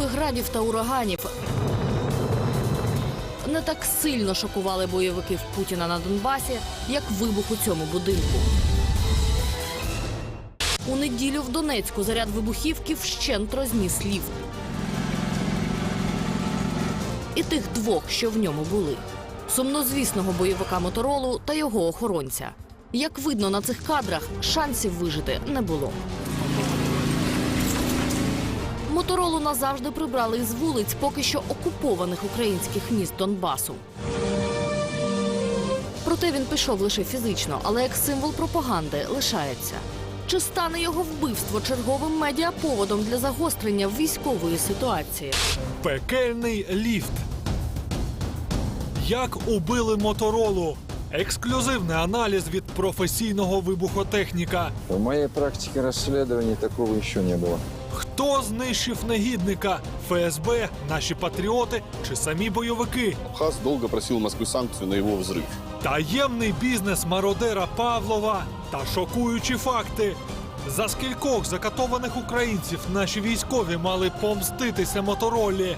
бойових градів та ураганів. Не так сильно шокували бойовиків Путіна на Донбасі, як вибух у цьому будинку. У неділю в Донецьку заряд вибухівки вщент розніс ліфт. І тих двох, що в ньому були сумнозвісного бойовика Моторолу та його охоронця. Як видно на цих кадрах, шансів вижити не було. Моторолу назавжди прибрали із вулиць поки що окупованих українських міст Донбасу. Проте він пішов лише фізично, але як символ пропаганди лишається. Чи стане його вбивство черговим медіаповодом для загострення військової ситуації? Пекельний ліфт. Як убили моторолу? Ексклюзивний аналіз від професійного вибухотехніка. В моей практике расследований такого еще не было. Хто знищив негідника? ФСБ, наші патріоти чи самі бойовики? Хас долго просил Москвы санкцию на его взрыв. Таємний бізнес мародера Павлова та шокуючі факти. За скількох закатованих українців наші військові мали помститися моторолі.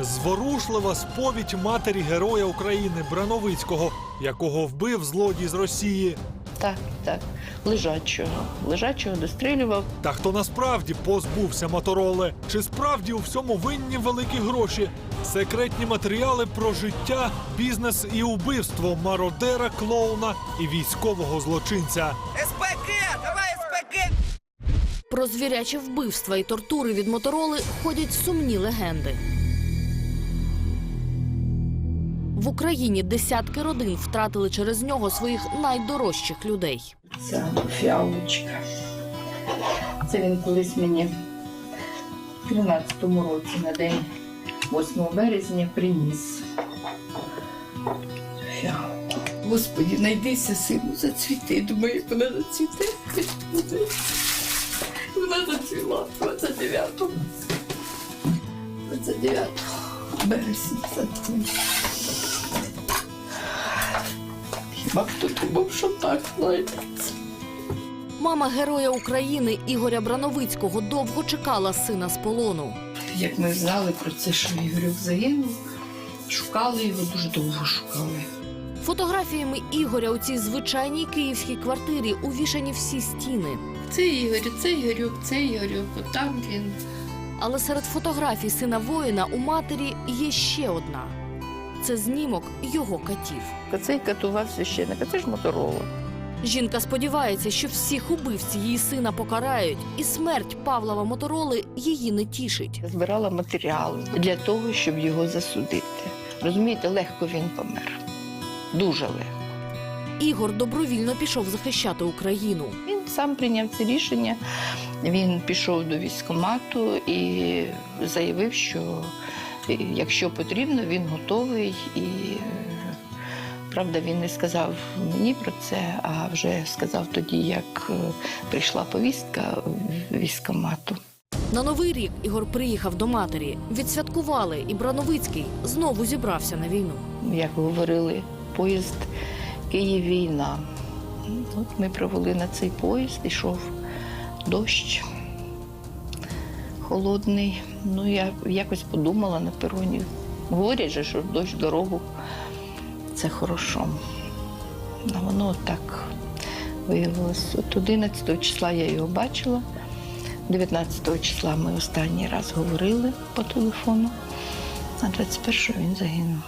Зворушлива сповідь матері героя України Брановицького, якого вбив злодій з Росії. Так, так. Лежачого. Лежачого дострілював. Та хто насправді позбувся мотороли? Чи справді у всьому винні великі гроші? Секретні матеріали про життя, бізнес і убивство мародера, клоуна і військового злочинця. СПК! Давай СПК! Про звірячі вбивства і тортури від мотороли ходять сумні легенди. В Україні десятки родин втратили через нього своїх найдорожчих людей. Ця фіалочка. Це він колись мені в 13-му році на день 8 березня приніс. Фіалку. Господи, найдися, сину, зацвіти. Думаю, вона зацвіте. Вона зацвіла 29-го. 29 березня Хіба хто думав, що так знайдеться? Мама героя України Ігоря Брановицького довго чекала сина з полону. Як ми знали про це, що Ігорюк загинув, шукали його, дуже довго шукали. Фотографіями Ігоря у цій звичайній київській квартирі увішані всі стіни. Це Ігор, це Ігорюк, це Ігорюк, от там він. Але серед фотографій сина воїна у матері є ще одна. Це знімок його катів. Цей катував священника, це ж моторола. Жінка сподівається, що всіх убивць її сина покарають, і смерть Павлова Мотороли її не тішить. Збирала матеріали для того, щоб його засудити. Розумієте, легко він помер. Дуже легко. Ігор добровільно пішов захищати Україну. Він сам прийняв це рішення. Він пішов до військкомату і заявив, що якщо потрібно, він готовий. І правда, він не сказав мені про це, а вже сказав тоді, як е, прийшла повістка військкомату. На новий рік Ігор приїхав до матері. Відсвяткували, і Брановицький знову зібрався на війну. Як говорили, поїзд Київ війна. От ми провели на цей поїзд, йшов дощ холодний. Ну, я якось подумала на пероні. Говорять же, що дощ дорогу це хорошо. А воно так виявилось. От 11 числа я його бачила. 19 числа ми останній раз говорили по телефону, а 21-го він загинув.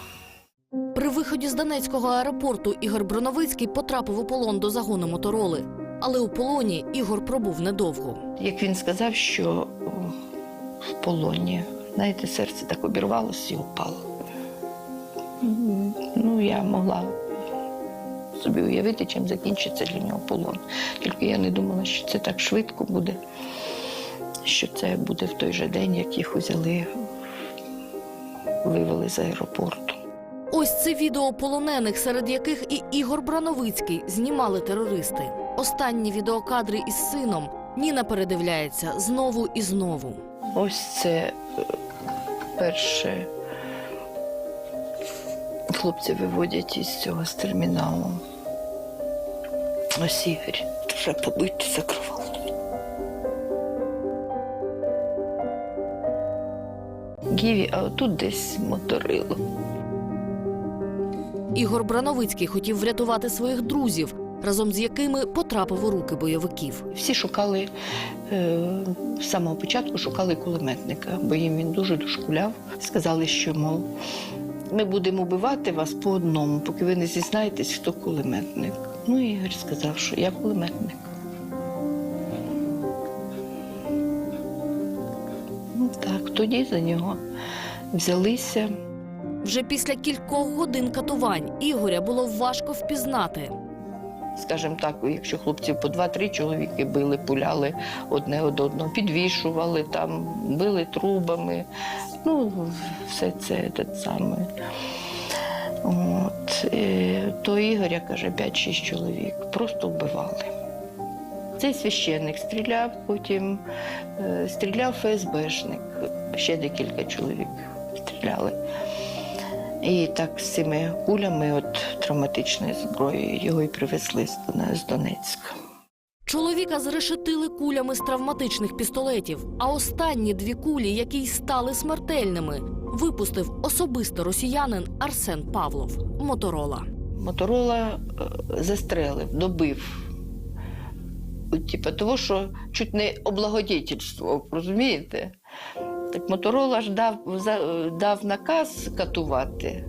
При виході з Донецького аеропорту Ігор Броновицький потрапив у полон до загону мотороли. Але у полоні Ігор пробув недовго. Як він сказав, що в полоні, знаєте, серце так обірвалося і упало. Ну, я могла собі уявити, чим закінчиться для нього полон. Тільки я не думала, що це так швидко буде, що це буде в той же день, як їх узяли, вивели з аеропорту. Ось це відео полонених, серед яких і Ігор Брановицький знімали терористи. Останні відеокадри із сином Ніна передивляється знову і знову. Ось це е, перше. Хлопці виводять із цього з терміналу. Ось Ігор. Вже побити закривав. Гіві, а отут десь моторило. Ігор Брановицький хотів врятувати своїх друзів, разом з якими потрапив у руки бойовиків. Всі шукали е, з самого початку шукали кулеметника, бо їм він дуже дошкуляв. Сказали, що мов ми будемо вбивати вас по одному, поки ви не зізнаєтесь, хто кулеметник. Ну, і Ігор сказав, що я кулеметник. Ну так, тоді за нього взялися. Вже після кількох годин катувань Ігоря було важко впізнати. Скажімо так, якщо хлопців по два-три чоловіки били, пуляли одне од одного, підвішували там, били трубами. Ну, все це те саме. От, е, то Ігоря каже, 5-6 чоловік. Просто вбивали. Цей священник стріляв, потім е, стріляв ФСБшник, ще декілька чоловік стріляли. І так з цими кулями, от травматичної зброї, його і привезли з Донецька. Чоловіка зрешетили кулями з травматичних пістолетів, а останні дві кулі, які й стали смертельними, випустив особисто росіянин Арсен Павлов Моторола. Моторола е, застрелив, добив. От, Типа того, що чуть не облагодетельствував, розумієте? Так Моторола ж дав, за- дав наказ катувати.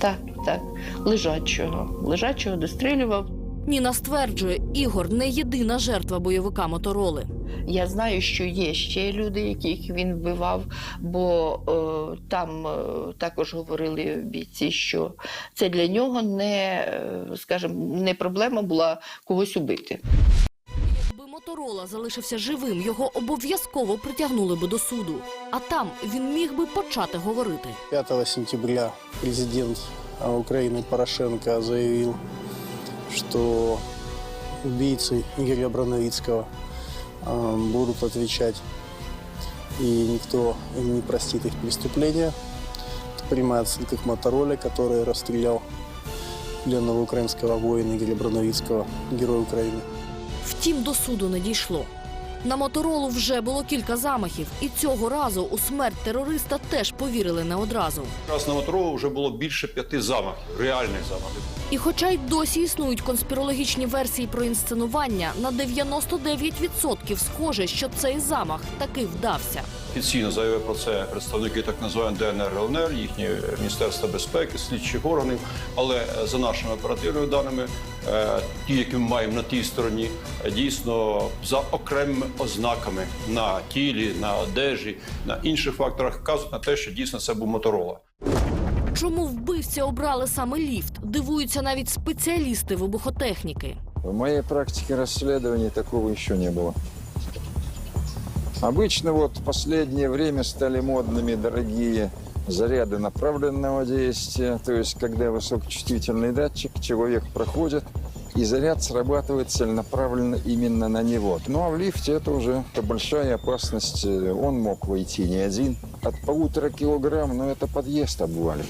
Так, так, лежачого. Лежачого дострілював. Ніна стверджує, Ігор не єдина жертва бойовика Мотороли. Я знаю, що є ще люди, яких він вбивав, бо е, там е, також говорили бійці, що це для нього не, е, скажімо, не проблема була когось убити. Якби Моторола залишився живим, його обов'язково притягнули би до суду. А там він міг би почати говорити. 5 сентября президент а, Украины Порошенко заявил, что убийцы Игоря Броновицкого а, будут отвечать, и никто им не простит их преступления. Это прямая отсылка к Мотороле, который расстрелял пленного украинского воина Игоря Броновицкого, героя Украины. Втім, до суду не дійшло. На моторолу вже було кілька замахів, і цього разу у смерть терориста теж повірили не одразу. Раз на Моторолу вже було більше п'яти замахів, реальних замахів. І хоча й досі існують конспірологічні версії про інсценування, на 99% схоже, що цей замах таки вдався. Офіційно заявив про це представники так називаємо ДНР ЛНР, їхні Міністерства безпеки, слідчих органів. Але е, за нашими оперативними даними, е, ті, які ми маємо на тій стороні, е, дійсно за окремими ознаками на тілі, на одежі, на інших факторах вказують на те, що дійсно це був Моторола. Чому вбивці обрали саме ліфт? Дивуються навіть спеціалісти вибухотехніки. В моей практике расследований такого еще не было. Обычно вот в последнее время стали модными дорогие заряды направленного действия, то есть когда высокочувствительный датчик, человек проходит, и заряд срабатывает целенаправленно именно на него. Ну а в лифте это уже большая опасность. Он мог войти не один. От полутора килограмм, но это подъезд обвалит.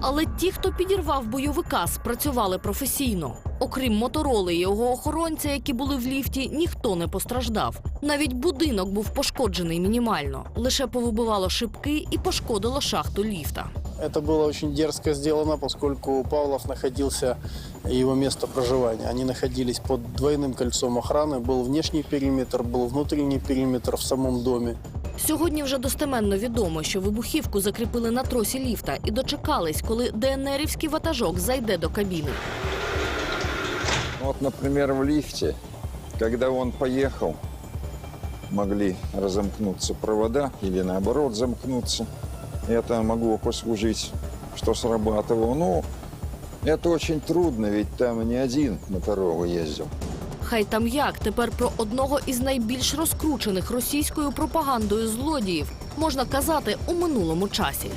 Але ті, хто підірвав бойовика, спрацювали професійно. Окрім мотороли і його охоронця, які були в ліфті, ніхто не постраждав. Навіть будинок був пошкоджений мінімально. Лише повибивало шибки і пошкодило шахту ліфта. Это было очень дерзко сделано, поскольку Павлов находился, и его место проживания. Они находились под двойным кольцом охраны. Был внешний периметр, был внутренний периметр в самом доме. Сьогодні вже достеменно відомо, що вибухівку закріпили на тросі ліфта і дочекались, коли ДНРівський ватажок зайде до кабіни. Вот, например, в лифте, когда он поехал, могли разомкнуться провода или наоборот замкнуться. Это могло послужить, что срабатывало. Ну, это очень трудно, ведь там не один Моторола ездил. Хай там як тепер про одного із найбільш розкручених російською пропагандою злодіїв можна казати у минулому часі.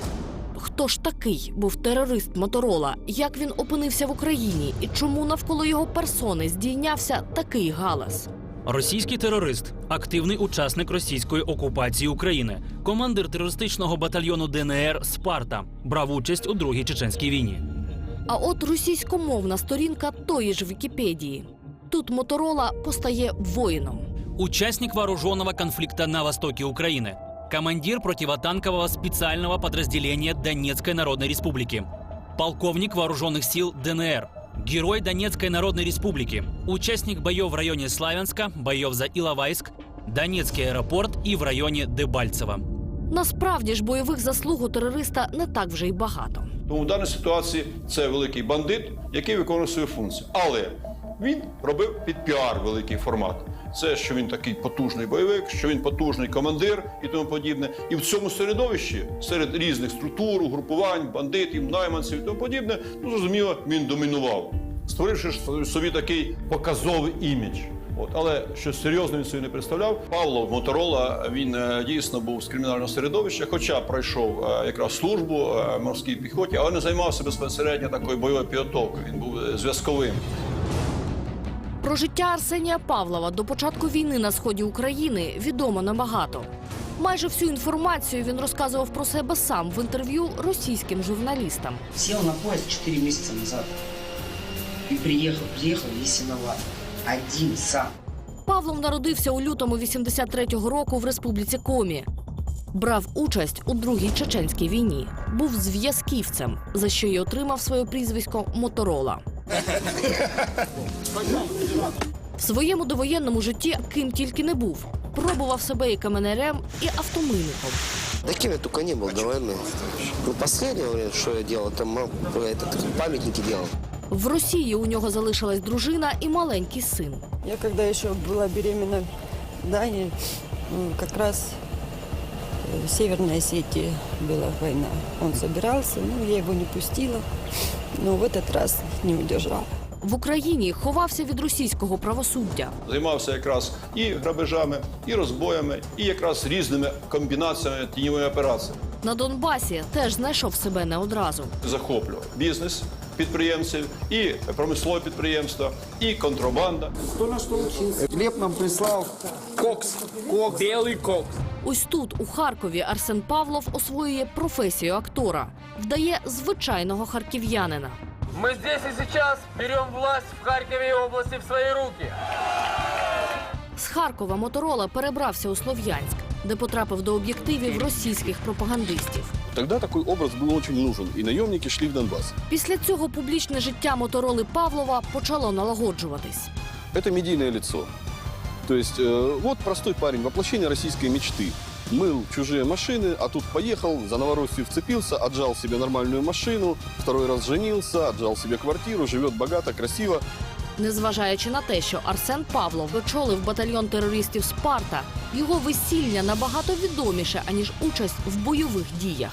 Хто ж такий був терорист Моторола? Як він опинився в Україні і чому навколо його персони здійнявся такий галас? Російський терорист, активний учасник російської окупації України, командир терористичного батальйону ДНР Спарта, брав участь у другій чеченській війні. А от російськомовна сторінка тої ж Вікіпедії. Тут Моторола постає воїном. Участник вооруженного конфликта на востоке Украины. Командир противотанкового специального подразделения Донецкой Народной Республики, полковник вооруженных сил ДНР, герой Донецкой Народной Республики, участник боев в районе Славянска, боев за Иловайск, Донецкий аэропорт и в районе Дебальцево. Насправді ж бойових заслуг у терориста не так вже й багато. Тому в даній ситуації це великий бандит, який виконує свою функцію. Але він робив під піар великий формат. Це що він такий потужний бойовик, що він потужний командир і тому подібне. І в цьому середовищі, серед різних структур, угрупувань, бандитів, найманців і тому подібне, ну зрозуміло, він домінував, створивши собі такий показовий імідж. От, але щось серйозне він собі не представляв. Павло Моторола він е, дійсно був з кримінального середовища, хоча пройшов е, якраз службу е, морській піхоті, але не займався безпосередньо такою бойовою підготовкою. Він був зв'язковим. Про життя Арсенія Павлова до початку війни на сході України відомо небагато. Майже всю інформацію він розказував про себе сам в інтерв'ю російським журналістам. Сел на поезд 4 месяца назад. И приехал, приехал весь виноват. Один сам. Павлов народився у лютому 83-го року в республіці Комі. Брав участь у другій чеченській війні. Був зв'язківцем, за що й отримав своє прізвисько Моторола. В своєму довоєнному житті ким тільки не був. Пробував себе і каменерем, і автомийником. Да кем я только не был до войны. Ну, последнее время, что я делал, там м, этот, памятники делал. В Росії у нього залишилась дружина і маленький син. Я когда еще была беременна Дани, м, как раз э, в Северной Осетии была война. Он собирался, ну, я его не пустила, но в этот раз не удержала. В Україні ховався від російського правосуддя. Займався якраз і грабежами, і розбоями, і якраз різними комбінаціями тіньової операції. На Донбасі теж знайшов себе не одразу. Захоплював бізнес підприємців, і промислові підприємства, і контрабанда. Глеб нам прислал кокс. Кокс. Белый кокс. Ось тут, у Харкові, Арсен Павлов освоює професію актора, вдає звичайного харків'янина. Мы здесь и сейчас берем власть в Харькове и области в свои руки. З Харкова Моторола перебрався у Слов'янськ, де потрапив до об'єктивів російських пропагандистів. Тогда такой образ был очень нужен, и наемники шли в Донбасс. Після цього публічне життя Мотороли Павлова почало налагоджуватись. Это медийное лицо. То есть э, вот простой парень, воплощение российской мечты. Мыл чужие машины, а тут поехал, за Новороссию вцепился, отжал себе нормальную машину, второй раз женился, отжал себе квартиру, живет богато, красиво. Незважаючи на те, що Арсен Павлов очолив батальйон терористів Спарта, його весілля набагато відоміше, аніж участь в бойових діях.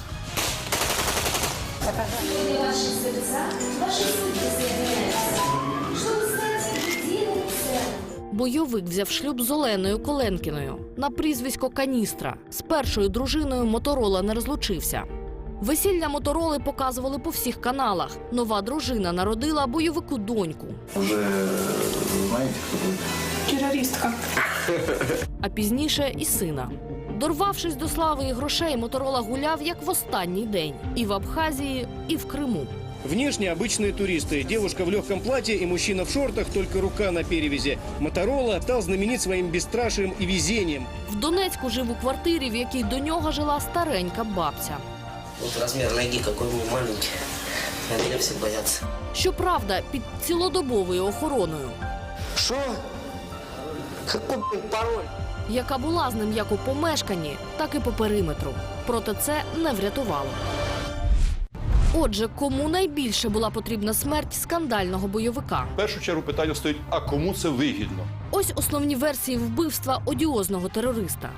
Бойовик взяв шлюб з Оленою Коленкіною на прізвисько Каністра. З першою дружиною Моторола не розлучився. Весілля Мотороли показували по всіх каналах. Нова дружина народила бойовику доньку. Террористка. а пізніше і сина. Дорвавшись до слави і грошей, Моторола гуляв як в останній день і в Абхазії, і в Криму. Внешне обычные туристы. Девушка в легком платье и мужчина в шортах, только рука на перевязи. Моторола стал знаменит своим бесстрашием и везением. В Донецьку жив у квартирі, в якій до нього жила старенька бабця. Вот размер ноги какой у него маленький. А меня все боятся. Щоправда, під цілодобовою охороною, Что? Какой блин, пароль? яка була з ним як у помешканні, так і по периметру. Проте це не врятувало. Отже, кому найбільше була потрібна смерть скандального бойовика? В першу чергу питання стоїть: а кому це вигідно? Ось основні версії вбивства одіозного терориста.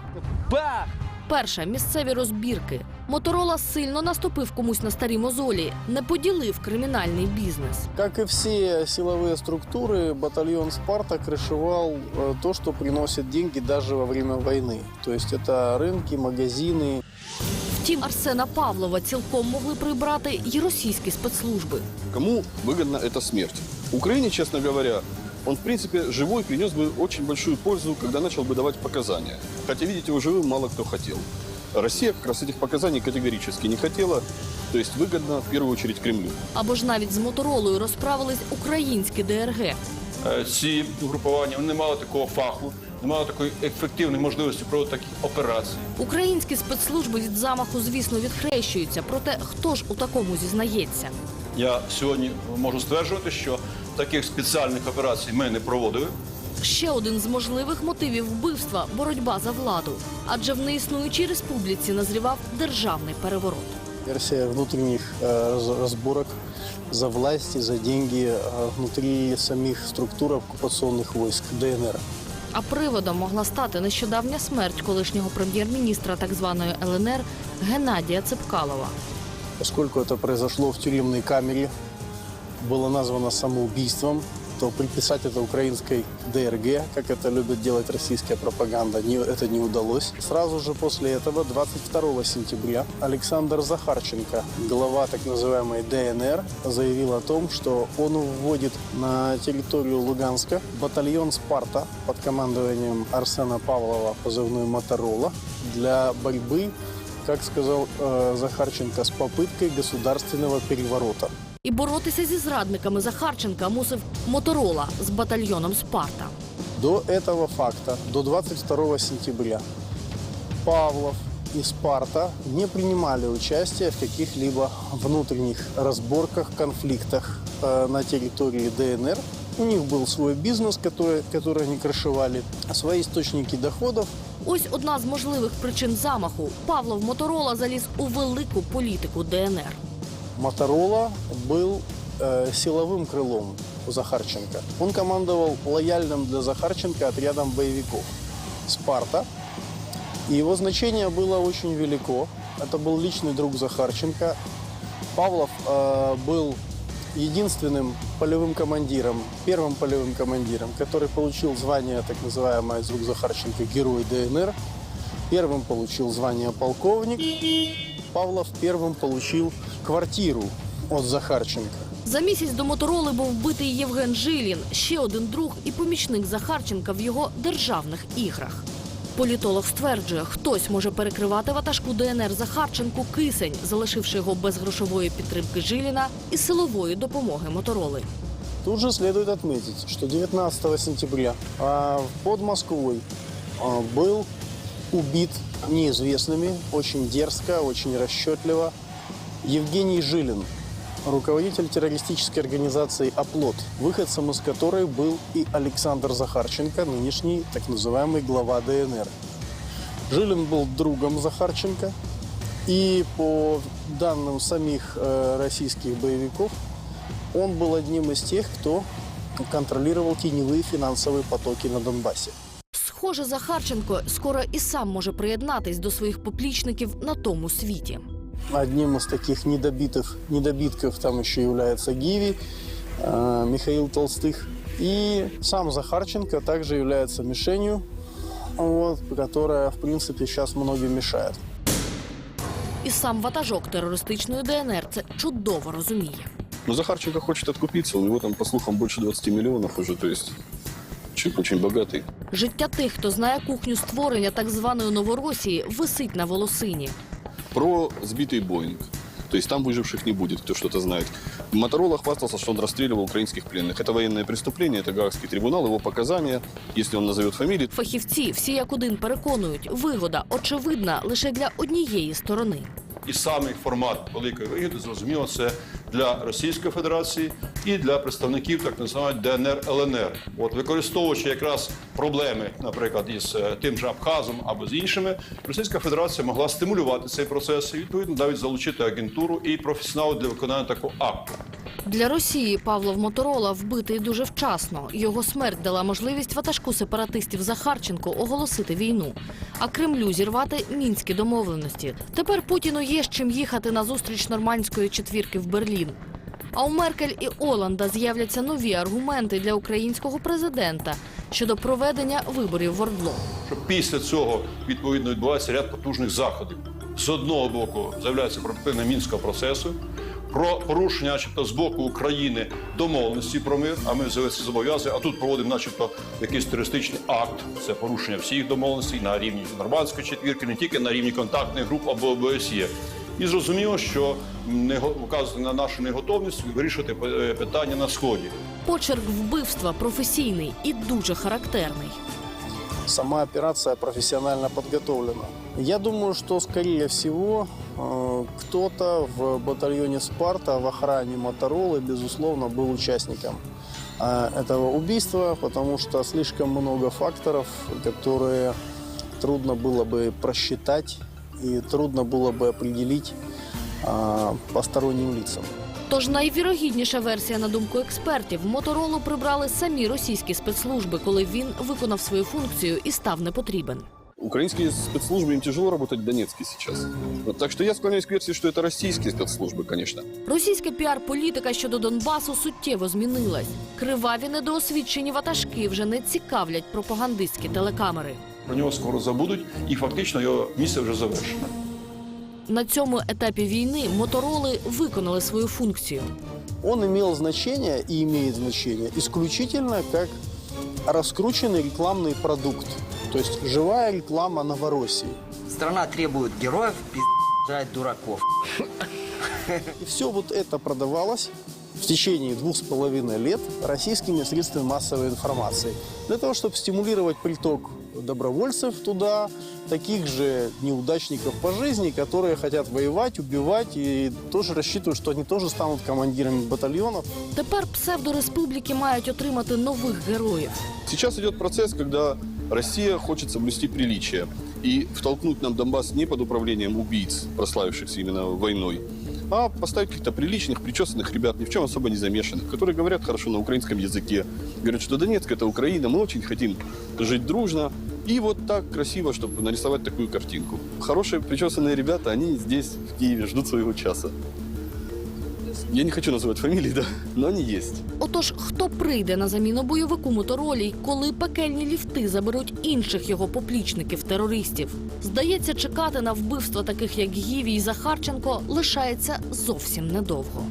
Бах! Перша місцеві розбірки. Моторола сильно наступив комусь на старі мозолі, не поділив кримінальний бізнес. Как и все силовые структуры, батальон «Спарта» крышевал э, то, что приносит деньги даже во время войны. То есть это рынки, магазины, Втім, Арсена Павлова цілком могли прибрати й російські спецслужби. Кому выгодна эта смерть? Украине, честно говоря, он, в принципе, живой принес бы очень большую пользу, когда начал бы давать показания. Хотя видеть его живым мало кто хотел. Россия как раз этих показаний категорически не хотела, то есть выгодно в первую очередь Кремлю. Або ж навіть з моторолою розправились українські ДРГ. е, ці угрупування вони не мали такого фаху, не мали такої ефективної можливості проводити такі операції. Українські спецслужби від замаху, звісно, відхрещуються. Проте хто ж у такому зізнається? Я сьогодні можу стверджувати, що таких спеціальних операцій ми не проводили. Ще один з можливих мотивів вбивства боротьба за владу, адже в неіснуючій республіці назрівав державний переворот. Версия внутренних э, раз- разборок за власть и за деньги э, внутри самих структур оккупационных войск ДНР. А приводом могла стати нещодавня смерть колишнього прем'єр-міністра так званої ЛНР Геннадія Цепкалова. Оскільки це произошло в тюремній камері, було названо самоубийством, то приписать это украинской ДРГ, как это любит делать российская пропаганда, не- это не удалось. Сразу же после этого, 22 сентября, Александр Захарченко, глава так называемой ДНР, заявил о том, что он вводит на территорию Луганска батальон «Спарта» под командованием Арсена Павлова, позывной «Моторола», для борьбы как сказал э, Захарченко, с попыткой государственного переворота. І боротися зі зрадниками Захарченка мусив Моторола з батальйоном Спарта. До этого факта, до 22 сентября, Павлов и Спарта не принимали участие в каких-либо внутренних разборках, конфликтах э, на территории ДНР. У них был свой бизнес, который, который они крышевали, свои источники доходов, Ось одна з можливих причин замаху. Павлов Моторола заліз у велику політику ДНР. Моторола был э, силовым крылом у Захарченко. Он командовал лояльным для Захарченко отрядом боевиков «Спарта». И его значение было очень велико. Это был личный друг Захарченко. Павлов э, был единственным полевым командиром, первым полевым командиром, который получил звание, так называемое из рук Захарченко, Герой ДНР. Первым получил звание полковник. Павлов первым получил квартиру от Захарченко. За місяць до Мотороли був вбитий Євген Жилін, ще один друг і помічник Захарченка в його державних іграх. Політолог стверджує, хтось може перекривати ватажку ДНР Захарченку кисень, залишивши його без грошової підтримки Жиліна і силової допомоги Мотороли. Тут же следует отметить, что 19 сентября под Москвой а, был убит неизвестными, очень дерзко, очень расчетливо Евгений Жилин, руководитель террористической организации «Оплот», выходцем из которой был и Александр Захарченко, нынешний так называемый глава ДНР. Жилин был другом Захарченко, и по данным самих э, российских боевиков, он был одним из тех, кто контролировал теневые финансовые потоки на Донбассе. Схоже, Захарченко скоро і сам може приєднатись до своїх поплічників на тому світі. Одним из таких недобитых, недобитков там еще является Гиви, э, Михаил Толстых. И сам Захарченко также является мишенью, вот, которая, в принципе, сейчас многим мешает. І сам ватажок терористичної ДНР це чудово розуміє. Но Захарченко хочет откупиться, у него там, по слухам, больше 20 миллионов уже, то есть человек очень богатый. Життя тих, хто знає кухню створення так званої Новоросії, висить на волосині. Про сбитый Боинг. То есть там выживших не будет, кто что-то знает. Моторола хвастался, что он расстреливал украинских пленных. Это военное преступление, это Гаагский трибунал, его показания, если он назовет фамилии, Фахівці всі як один переконують, вигода очевидна лише для однієї сторони. І саме формат великої вигоди, зрозуміло, це для Російської Федерації і для представників так називають ДНР ЛНР. От використовуючи якраз проблеми, наприклад, із е, тим же Абхазом або з іншими, Російська Федерація могла стимулювати цей процес і відповідно навіть залучити агентуру і професіонал для виконання такого акту. Для Росії Павлов Моторола вбитий дуже вчасно. Його смерть дала можливість ватажку сепаратистів Захарченко оголосити війну, а Кремлю зірвати мінські домовленості. Тепер Путіну є з чим їхати на зустріч нормандської четвірки в Берлін. А у Меркель і Оланда з'являться нові аргументи для українського президента щодо проведення виборів в Ордло. що після цього відповідно відбувається ряд потужних заходів. З одного боку з'являється про припинення мінського процесу, про порушення, начебто, з боку України домовленості про мир. А ми взяли зобов'язання, а тут проводимо, начебто, якийсь терористичний акт. Це порушення всіх домовленостей на рівні нормандської четвірки, не тільки на рівні контактних груп або ОБСЄ. І зрозуміло, що не вказує на нашу неготовність вирішувати е, питання на сході. Почерк вбивства професійний і дуже характерний. Сама операция профессионально подготовлена. Я думаю, что, скорее всего, э, кто-то в батальоне «Спарта» в охране «Моторолы», безусловно, был участником э, этого убийства, потому что слишком много факторов, которые трудно было бы просчитать и трудно было бы определить э, посторонним лицам. Тож найвірогідніша версія, на думку експертів, моторолу прибрали самі російські спецслужби, коли він виконав свою функцію і став непотрібен. Украинские спецслужбы, им тяжело работать в Донецке сейчас. Вот, так что я склоняюсь к версии, что это российские спецслужбы, конечно. Російська піар-політика щодо Донбасу суттєво змінилась. Криваві недоосвідчені ватажки вже не цікавлять пропагандистські телекамери. Про нього скоро забудуть, і фактично його місце вже завершено. На цьому етапі війни мотороли виконали свою функцію. Он имел значение и имеет значение исключительно как раскрученный рекламный продукт. То есть живая реклама Новороссии. Страна требует героев, пиздать дураков. И все вот это продавалось в течение двух с половиной лет российскими средствами массовой информации. Для того, чтобы стимулировать приток добровольцев туда, таких же неудачников по жизни, которые хотят воевать, убивать и тоже рассчитывают, что они тоже станут командирами батальонов. Тепер псевдореспубліки мають отримати нових героїв. Сейчас идет процесс, когда Россия хочет соблюсти приличие и втолкнуть нам Донбасс не под управлением убийц, прославившихся именно войной, а поставить каких-то приличных, причесанных ребят, ни в чем особо не замешанных, которые говорят хорошо на украинском языке, говорят, что Донецк это Украина, мы очень хотим жить дружно. И вот так красиво, чтобы нарисовать такую картинку. Хорошие причесанные ребята, они здесь, в Киеве, ждут своего часа. Я не хочу називати фамілії, да, но они есть. Отож, хто прийде на заміну бойовику моторолі, коли пекельні ліфти заберуть інших його поплічників терористів? Здається, чекати на вбивство таких як Гіві і Захарченко лишається зовсім недовго.